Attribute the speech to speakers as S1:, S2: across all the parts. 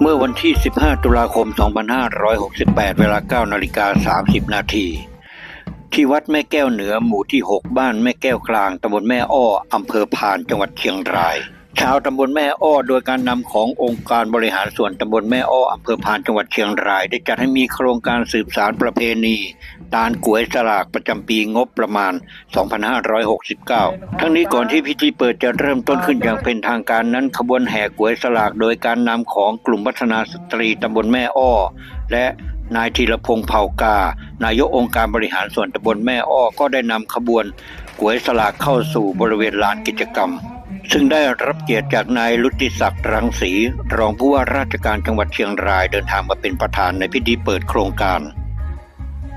S1: เมื่อวันที่ 15 ตุลาคม 2568 เวลา 9 นาฬิกา 30 นาที ที่วัดแม่แก้วเหนือหมู่ที่ 6 บ้านแม่แก้วกลางตำบลแม่อ้ออำเภอพานจังหวัดเชียงราย ชาวตำบลแม่อ้อ โดยการนำขององค์การบริหารส่วนตำบลแม่อ้ออำเภอพานจังหวัดเชียงราย ได้จัดให้มีโครงการสืบสารประเพณี ตาลกวยสลากประจำปีงบประมาณ 2569 ทั้งนี้ก่อนที่พิธีเปิดจะเริ่มต้นขึ้นอย่างเป็นทางการนั้นขบวนแห่กวยสลากโดยการนำของกลุ่มพัฒนาสตรีตำบลแม่อ้อ และนายธีรพงษ์เผ่ากา นายกองค์การบริหารส่วนตำบลแม่อ้อ ก็ได้นำขบวนกวยสลากเข้าสู่บริเวณลานกิจกรรม ซึ่งได้รับเกียรติจากนายลุติศักดิ์รังสีรองผู้ว่าราชการจังหวัดเชียงรายเดินทางมาเป็นประธานในพิธีเปิดโครงการ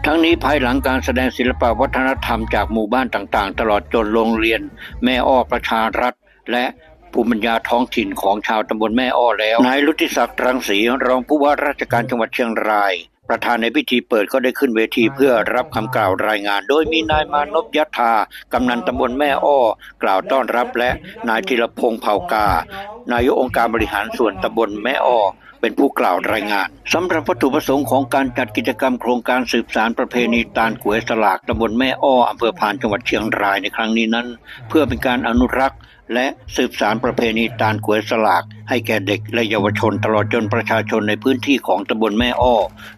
S1: ทั้งนี้ภายหลังการแสดงศิลปวัฒนธรรมจากหมู่บ้านต่างๆ ตลอดจนโรงเรียน แม่อ้อประชารัฐ และภูมิปัญญาท้องถิ่นของชาวตำบลแม่อ้อแล้วนายลุติศักดิ์รังสีรองผู้ว่าราชการจังหวัดเชียงราย ประธานในพิธีเปิดก็ได้ขึ้นเวทีเพื่อรับคำกล่าวรายงาน โดยมีนายมานพยัทากำนันตำบลแม่อ้อ กล่าวต้อนรับและนายธีรพงษ์เผ่ากา นายกองค์การบริหารส่วนตำบลแม่ออเป็นผู้กล่าวรายงานสำหรับวัตถุประสงค์ของการจัดกิจกรรมโครงการสืบสารประเพณีตาลกวยสลากตำบลแม่อ้ออำเภอพานจังหวัดเชียงรายในครั้งนี้นั้น เพื่อเป็นการอนุรักษ์ และสืบสารประเพณีตาลกวยสลาก ให้แก่เด็กและเยาวชนตลอดจนประชาชนในพื้นที่ของตำบลแม่อ้อ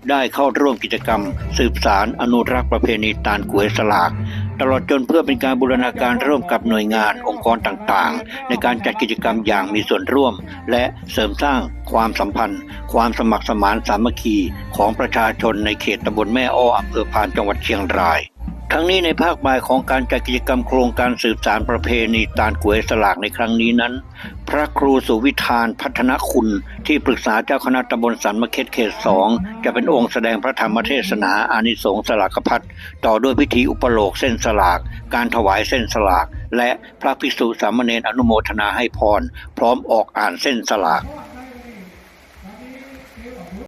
S1: ได้เข้าร่วมกิจกรรม สืบสารอนุรักษ์ประเพณีตาลกวยสลาก ตลอดจนเพื่อเป็นการบูรณาการร่วมกับหน่วยงานองค์กรต่างๆ ในการจัดกิจกรรมอย่างมีส่วนร่วม และเสริมสร้างความสัมพันธ์ ความสมัครสมานสามัคคีของประชาชนในเขตตำบลแม่อ้ออำเภอพานจังหวัดเชียงราย ทั้งนี้ในภาคบ่ายของการจัดกิจกรรมโครงการสืบสารประเพณีตาลกวยสลากในครั้งนี้นั้น พระครูสุวิธานพัฒนคุณที่ปรึกษาเจ้าคณะตำบลสันมะเข็ดเขตสองจะเป็นองค์แสดงพระธรรมเทศนาอานิสงส์สลากพัดต่อด้วยพิธีอุปโลกเส้นสลาก การถวายเส้นสลาก และพระภิกษุสามเณรอนุโมทนาให้พร พร้อมออกอ่านเส้นสลาก